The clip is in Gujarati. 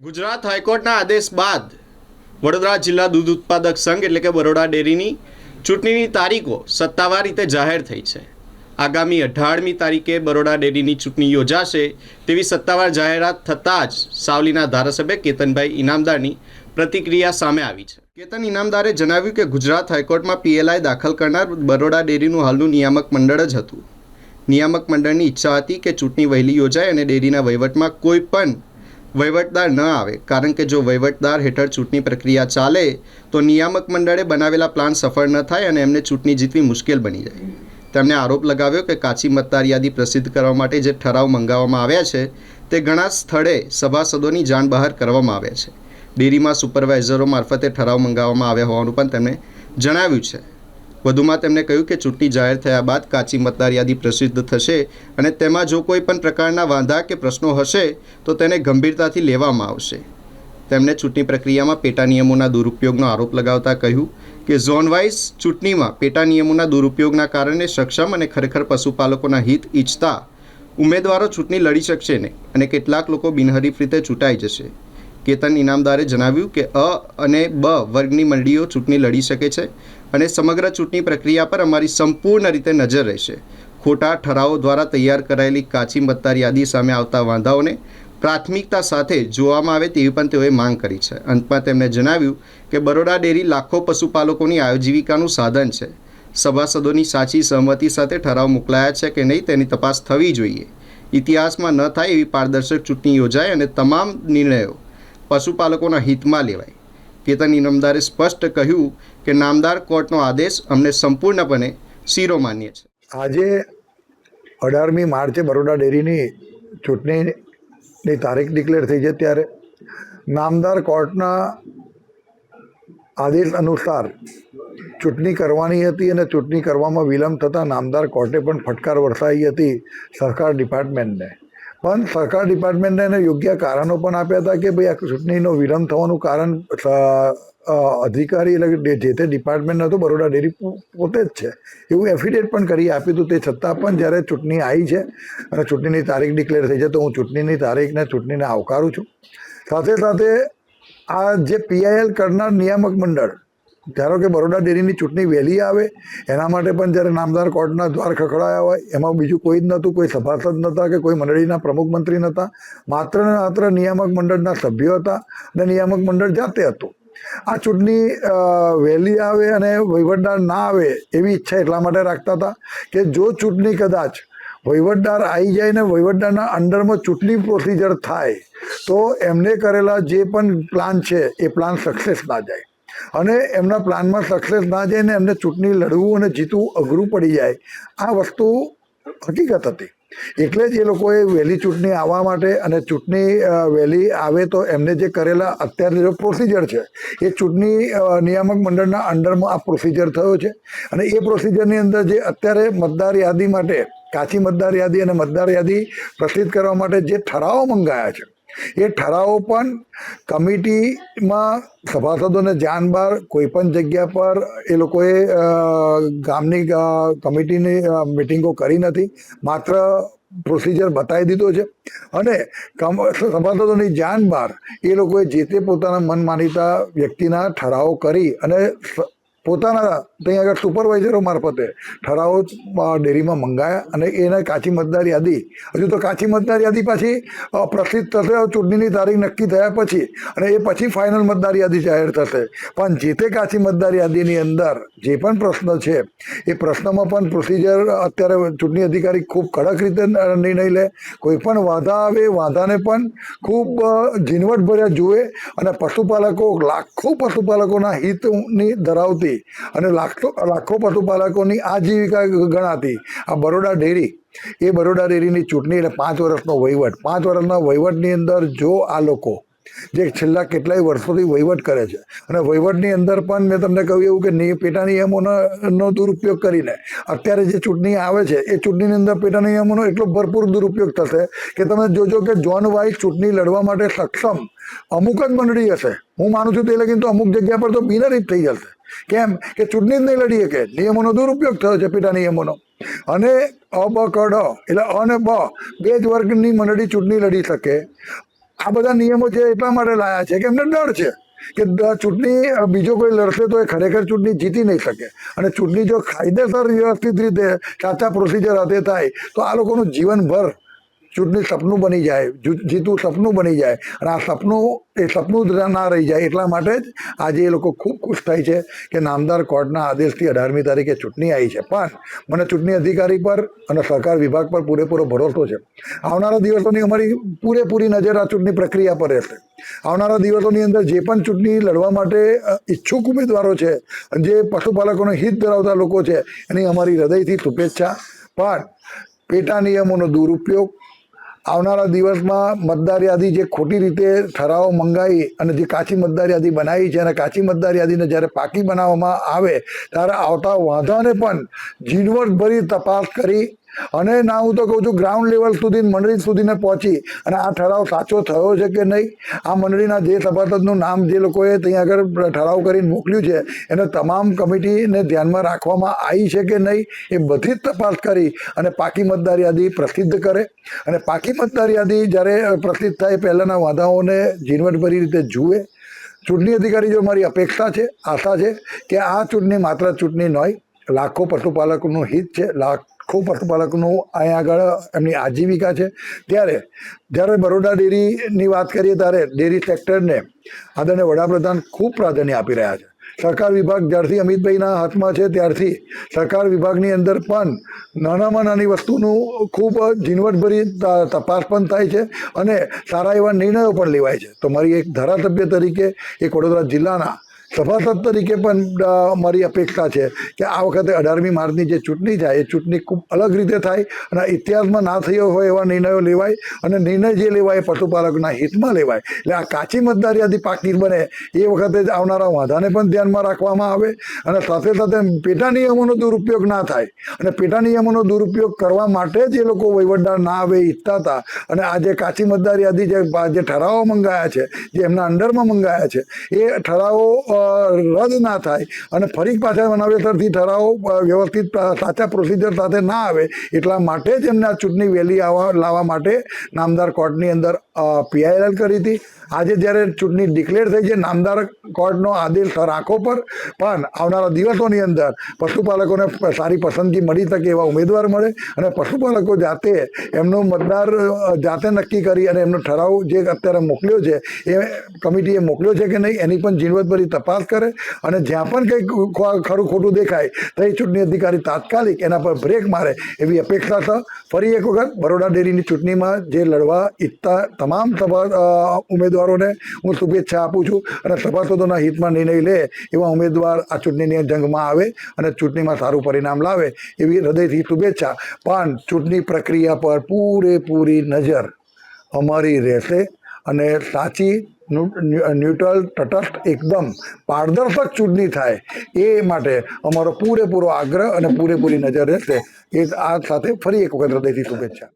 ગુજરાત હાઈકોર્ટના આદેશ બાદ વડોદરા જિલ્લા દૂધ ઉત્પાદક સંઘ એટલે કે બરોડા ડેરીની ચૂંટણીની તારીખો સત્તાવાર રીતે જાહેર થઈ છે. આગામી અઢારમી તારીખે બરોડા ડેરીની ચૂંટણી યોજાશે તેવી સત્તાવાર જાહેરાત થતાં જ સાવલીના ધારાસભ્ય કેતનભાઈ ઇનામદારની પ્રતિક્રિયા સામે આવી છે. કેતન ઇનામદારે જણાવ્યું કે ગુજરાત હાઈકોર્ટમાં પીએલઆઈ દાખલ કરનાર બરોડા ડેરીનું હાલનું નિયામક મંડળ જ હતું. નિયામક મંડળની ઈચ્છા હતી કે ચૂંટણી વહેલી યોજાય અને ડેરીના વહીવટમાં કોઈ પણ વહીવટદાર ન આવે, કારણ કે જો વહીવટદાર હેઠળ ચૂંટણી પ્રક્રિયા ચાલે, તો નિયામક મંડળે બનાવેલા પ્લાન સફળ ન થાય અને એમને ચૂંટણી જીતવી મુશ્કેલ બની જાય. તેમણે આરોપ લગાવ્યો કે કાચી મતદાર યાદી પ્રસિદ્ધ કરવા માટે જે ઠરાવ મંગાવવામાં આવ્યા છે, તે ઘણા સ્થળે સભાસદોની જાણ બહાર કરવામાં આવ્યા છે. ડેરીમાં સુપરવાઇઝરો મારફતે ઠરાવ મંગાવવામાં આવ્યા હોવાનું પણ તેમણે જણાવ્યું છે. વધુમાં તેમણે કહ્યું કે ચૂંટણી જાહેર થયા બાદ કાચી મતદાર યાદી પ્રસિદ્ધ થશે અને તેમાં જો કોઈ પણ પ્રકારના વાંધા કે પ્રશ્નો હશે, તો તેને ગંભીરતાથી લેવામાં આવશે. તેમણે ચૂંટણી પ્રક્રિયામાં પેટા નિયમોના દુરુપયોગનો આરોપ લગાવતા કહ્યું કે ઝોન વાઇઝ ચૂંટણીમાં પેટા નિયમોના દુરુપયોગના કારણે સક્ષમ અને ખરેખર પશુપાલકોના હિત ઈચ્છતા ઉમેદવારો ચૂંટણી લડી શકશે નહીં અને કેટલાક લોકો બિનહરીફ રીતે ચૂંટાઈ જશે. કેતન ઇનામદારે જણાવ્યું કે અ અને બ વર્ગની મંડળીઓ ચૂંટણી લડી શકે છે અને સમગ્ર ચૂંટણી પ્રક્રિયા પર અમારી સંપૂર્ણ રીતે નજર રહેશે. ખોટા ઠરાવો દ્વારા તૈયાર કરાયેલી કાચી મતદાર યાદી સામે આવતા વાંધાઓને પ્રાથમિકતા સાથે જોવામાં આવે તેવી પણ તેઓએ માંગ કરી છે. અંતમાં તેમણે જણાવ્યું કે બરોડા ડેરી લાખો પશુપાલકોની આજીવિકાનું સાધન છે. સભાસદોની સાચી સહમતિ સાથે ઠરાવ મોકલાયા છે કે નહીં તેની તપાસ થવી જોઈએ. ઇતિહાસમાં ન થાય એવી પારદર્શક ચૂંટણી યોજાય અને તમામ નિર્ણયો પશુપાલકોના હિતમાં લેવાય. કેતન ઇનામદારે સ્પષ્ટ કહ્યું કે નામદાર કોર્ટનો આદેશ અમને સંપૂર્ણપણે શીરો માન્ય છે. આજે અઢારમી માર્ચે બરોડા ડેરીની ચૂંટણીની તારીખ ડિક્લેર થઈ છે ત્યારે નામદાર કોર્ટના આદેશ અનુસાર ચૂંટણી કરવાની હતી અને ચૂંટણી કરવામાં વિલંબ થતાં નામદાર કોર્ટે પણ ફટકાર વરસાવી હતી સરકાર ડિપાર્ટમેન્ટને. પણ સરકાર ડિપાર્ટમેન્ટને એને યોગ્ય કારણો પણ આપ્યા હતા કે ભાઈ આ ચૂંટણીનો વિલંબ થવાનું કારણ અધિકારી એટલે જે તે ડિપાર્ટમેન્ટ હતું, બરોડા ડેરી પોતે જ છે. એવું એફિડેટ પણ કરી આપ્યું હતું. તે છતાં પણ જ્યારે ચૂંટણી આવી છે અને ચૂંટણીની તારીખ ડિક્લેર થઈ છે, તો હું ચૂંટણીની તારીખને ચૂંટણીને આવકારું છું. સાથે સાથે આ જે પીઆઈએલ કરનાર નિયામક મંડળ ધારો કે બરોડા ડેરીની ચૂંટણી વહેલી આવે, એના માટે પણ જ્યારે નામદાર કોર્ટના દ્વાર ખખડાયા હોય, એમાં બીજું કોઈ જ નહોતું, કોઈ સભાસદ નહોતા કે કોઈ મંડળીના પ્રમુખ મંત્રી નહોતા. માત્ર ને માત્ર નિયામક મંડળના સભ્યો હતા અને નિયામક મંડળ જાતે હતું. આ ચૂંટણી વહેલી આવે અને વહીવટદાર ના આવે એવી ઈચ્છા એટલા માટે રાખતા હતા કે જો ચૂંટણી કદાચ વહીવટદાર આવી જાય ને વહીવટદારના અંડરમાં ચૂંટણી પ્રોસિજર થાય, તો એમને કરેલા જે પણ પ્લાન છે, એ પ્લાન સક્સેસ ના જાય. અને એમના પ્લાનમાં સક્સેસ ના જાય ને એમને ચૂંટણી લડવું અને જીતવું અઘરું પડી જાય. આ વસ્તુ હકીકત હતી. એટલે જ એ લોકોએ વહેલી ચૂંટણી આવવા માટે અને ચૂંટણી વહેલી આવે તો એમને જે કરેલા અત્યારે જે પ્રોસિજર છે, એ ચૂંટણી નિયામક મંડળના અંડરમાં આ પ્રોસિજર થયો છે. અને એ પ્રોસિજરની અંદર જે અત્યારે મતદાર યાદી માટે, કાચી મતદાર યાદી અને મતદાર યાદી પ્રસિદ્ધ કરવા માટે જે ઠરાવો મંગાયા છે એ ઠરાવો પણ કમિટીમાં સભાસદોને જાણ બહાર કોઈ પણ જગ્યા પર એ લોકોએ ગામની કમિટીની મિટિંગો કરી નથી. માત્ર પ્રોસિજર બતાવી દીધો છે. અને સભાસદોની જાણ બહાર એ લોકોએ જે તે પોતાના મન માનીતા વ્યક્તિના ઠરાવો કરી અને પોતાના ત્યાં આગળ સુપરવાઇઝરો મારફતે ઠરાવો ડેરીમાં મંગાયા અને એને કાચી મતદાર યાદી, હજુ તો કાચી મતદાર યાદી પાછી પ્રસિદ્ધ થશે ચૂંટણીની તારીખ નક્કી થયા પછી અને એ પછી ફાઇનલ મતદાર યાદી જાહેર થશે. પણ જે તે કાચી મતદાર યાદીની અંદર જે પણ પ્રશ્ન છે, એ પ્રશ્નમાં પણ પ્રોસિજર અત્યારે ચૂંટણી અધિકારી ખૂબ કડક રીતે નિર્ણય લે, કોઈ પણ વાંધા આવે, વાંધાને પણ ખૂબ ઝીણવટભર્યા જુએ અને પશુપાલકો, લાખો પશુપાલકોના હિતની ધરાવતી અને લાખો લાખો પશુપાલકોની આજીવિકા ગણાતી. આ બરોડા ડેરી, એ બરોડા ડેરીની ચૂંટણી એટલે પાંચ વર્ષનો વહીવટ. પાંચ વર્ષના વહીવટની અંદર જો આ લોકો જે છેલ્લા કેટલાય વર્ષોથી વહીવટ કરે છે. અને વહીવટની અંદર પણ મેં તમને કહ્યું એવું કે પેટા નિયમોનો દુરુપયોગ કરીને અત્યારે જે ચૂંટણી આવે છે, એ ચૂંટણીની અંદર પેટા નિયમોનો એટલો ભરપૂર દુરુપયોગ થશે કે તમે જોજો કે જોન વાઇઝ ચૂંટણી લડવા માટે સક્ષમ અમુક જ મંડળી હશે. હું માનું છું તે લગીને તો અમુક જગ્યા પર તો બિનહરીફ થઈ જશે. કેમ? કે ચૂંટણી જ નહીં લડી શકે. નિયમોનો દુરુપયોગ થયો છે, પેટા નિયમોનો. અને અ બ ક ડ એટલે અ ને બ બે જ વર્ગની મંડળી ચૂંટણી લડી શકે. આ બધા નિયમો છે એટલા માટે લાયા છે કે એમને ડર છે કે ચૂંટણી બીજો કોઈ લડશે તો એ ખરેખર ચૂંટણી જીતી નહીં શકે. અને ચૂંટણી જો કાયદેસર વ્યવસ્થિત રીતે સાચા પ્રોસિજર હાથે થાય, તો આ લોકોનું જીવનભર ચૂંટણી સપનું બની જાય જીતવું સપનું બની જાય અને આ સપનું, એ સપનું જ ના રહી જાય એટલા માટે જ આજે એ લોકો ખૂબ ખુશ થાય છે કે નામદાર કોર્ટના આદેશથી અઢારમી તારીખે ચૂંટણી આવી છે. પણ મને ચૂંટણી અધિકારી પર અને સરકાર વિભાગ પર પૂરેપૂરો ભરોસો છે. આવનારા દિવસોની અમારી પૂરેપૂરી નજર આ ચૂંટણી પ્રક્રિયા પર રહેશે. આવનારા દિવસોની અંદર જે પણ ચૂંટણી લડવા માટે ઈચ્છુક ઉમેદવારો છે જે પશુપાલકોનો હિત ધરાવતા લોકો છે, એની અમારી હૃદયથી શુભેચ્છા. પણ પેટા નિયમોનો દુરુપયોગ આવનારા દિવસમાં મતદાર યાદી જે ખોટી રીતે ઠરાવો મંગાવી અને જે કાચી મતદાર યાદી બનાવી છે અને કાચી મતદાર યાદીને જ્યારે પાકી બનાવવામાં આવે, ત્યારે આવતા વાંધાને પણ ઝીણવટભરી તપાસ કરી અને ના, હું તો કહું છું ગ્રાઉન્ડ લેવલ સુધી મંડળી સુધીને પહોંચી અને આ ઠરાવ સાચો થયો છે કે નહીં? આ મંડળીના જે સભાસદનું નામ જે લોકોએ ત્યાં આગળ ઠરાવ કરીને મોકલ્યું છે, એને તમામ કમિટીને ધ્યાનમાં રાખવામાં આવી છે કે નહીં એ બધી જ તપાસ કરી અને પાકી મતદાર યાદી પ્રસિદ્ધ કરે. અને પાકી મતદાર યાદી જ્યારે પ્રસિદ્ધ થાય, પહેલાંના વાંધાઓને ઝીણવટભરી રીતે જુએ. ચૂંટણી અધિકારી જો મારી અપેક્ષા છે, આશા છે કે આ ચૂંટણી માત્ર ચૂંટણી નહીં લાખો પશુપાલકોનું હિત છે, લાખો પશુપાલકનું અહીંયા આગળ એમની આજીવિકા છે. ત્યારે જ્યારે બરોડા ડેરીની વાત કરીએ ત્યારે ડેરી સેક્ટરને આદરણીય વડાપ્રધાન ખૂબ પ્રાધાન્ય આપી રહ્યા છે. સરકાર વિભાગ જ્યારથી અમિતભાઈના હાથમાં છે ત્યારથી સરકાર વિભાગની અંદર પણ નાનામાં નાની વસ્તુનું ખૂબ ઝીણવટભરી તપાસ પણ થાય છે અને સારા એવા નિર્ણયો પણ લેવાય છે. તો મારી એક ધારાસભ્ય તરીકે એક વડોદરા જિલ્લાના સભાસદ તરીકે પણ મારી અપેક્ષા છે કે આ વખતે અઢારમી માર્ચની જે ચૂંટણી થાય, એ ચૂંટણી ખૂબ અલગ રીતે થાય અને ઇતિહાસમાં ના થયો હોય એવા નિર્ણયો લેવાય અને નિર્ણય જે લેવાય એ પશુપાલકના હિતમાં લેવાય. એટલે આ કાચી મતદાર યાદી બને એ વખતે જ આવનારા વાંધાને પણ ધ્યાનમાં રાખવામાં આવે અને સાથે સાથે પેટા નિયમોનો દુરુપયોગ ના થાય અને પેટા નિયમોનો દુરુપયોગ કરવા માટે જ એ લોકો વહીવટદાર ના આવે ઇચ્છતા હતા અને આ જે કાચી મતદાર જે ઠરાવો મંગાયા છે, જે એમના અંડરમાં મંગાયા છે, એ ઠરાવો રદ ના થાય અને ફરી પાછા નવેસરથી ઠરાવો વ્યવસ્થિત સાચા પ્રોસિજર સાથે ના આવે એટલા માટે જ એમને આ ચૂંટણી વહેલી આવવા, લાવવા માટે નામદાર કોર્ટની અંદર પીઆઈએલ કરી હતી. આજે જ્યારે ચૂંટણી ડિક્લેર થઈ છે, નામદાર કોર્ટનો આદેશ રાખો પર, પણ આવનારા દિવસોની અંદર પશુપાલકોને સારી પસંદગી મળી શકે એવા ઉમેદવાર મળે અને પશુપાલકો જાતે એમનો મતદાર જાતે નક્કી કરી અને એમનો ઠરાવ જે અત્યારે મોકલ્યો છે, એ કમિટીએ મોકલ્યો છે કે નહીં, એની પણ ઝીણવટભરી તપાસ કરે અને જ્યાં પણ કંઈક ખરું ખોટું દેખાય, તો એ ચૂંટણી અધિકારી તાત્કાલિક એના પર બ્રેક મારે એવી અપેક્ષા છે. ફરી એક વખત બરોડા ડેરીની ચૂંટણીમાં જે લડવા ઈચ્છતા તમામ સભા ઉમેદવારોને હું શુભેચ્છા આપું છું અને સભાસદોના હિતમાં નિર્ણય લે એવા ઉમેદવાર આ ચૂંટણીની જંગમાં આવે અને ચૂંટણીમાં સારું પરિણામ લાવે એવી હૃદયથી શુભેચ્છા. પણ ચૂંટણી પ્રક્રિયા પર પૂરેપૂરી નજર અમારી રહેશે અને સાચી, ન્યુ- ન્યુ- ન્યુટ્રલ, તટસ્થ, એકદમ પારદર્શક ચૂંટણી થાય એ માટે અમારો પૂરેપૂરો આગ્રહ અને પૂરેપૂરી નજર રહેશે. એ આ સાથે ફરી એક વખત હૃદયથી શુભેચ્છા.